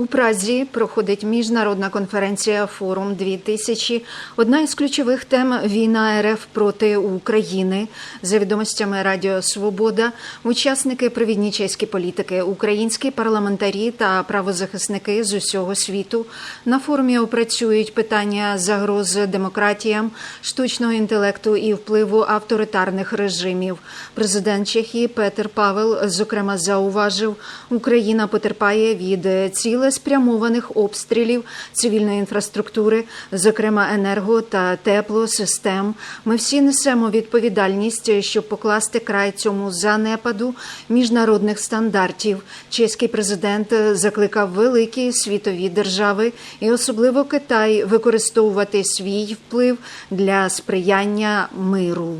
У Празі проходить міжнародна конференція Форум 2000 Одна із ключових тем війна РФ проти України. За відомостями Радіо Свобода, учасники провідні чеські політики, українські парламентарі та правозахисники з усього світу на форумі опрацюють питання загроз демократіям, штучного інтелекту і впливу авторитарних режимів. Президент Чехії Петер Павел зокрема зауважив, Україна потерпає від цілеспрямованих обстрілів цивільної інфраструктури, зокрема енерго та теплосистем. Ми всі несемо відповідальність, щоб покласти край цьому занепаду міжнародних стандартів. Чеський президент закликав великі світові держави і особливо Китай використовувати свій вплив для сприяння миру.